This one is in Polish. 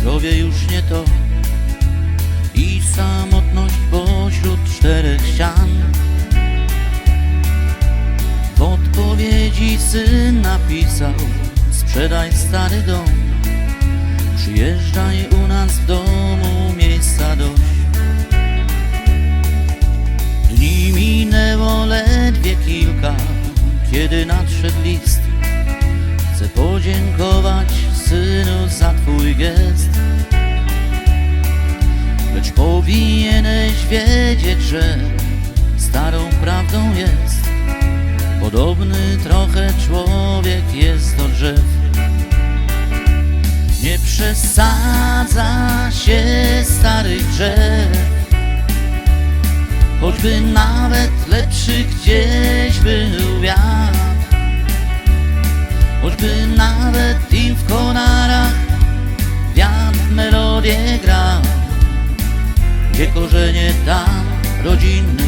zdrowie już nie to. I samotność pośród czterech ścian. W odpowiedzi syn napisał Sprzedaj stary dom. Przyjeżdżaj u nas w domu Miejsca dość. Dni minęło ledwie kilka Kiedy nadszedł list. Chcę podziękować twój gest. Lecz powinieneś wiedzieć, że Starą prawdą jest. Podobny trochę człowiek jest do drzew. Nie przesadza się starych drzew. Choćby nawet lepszy gdzieś był wiatr. Choćby nawet im w Wiatr melodię grał Gdzie korzenie tam rodzinny sad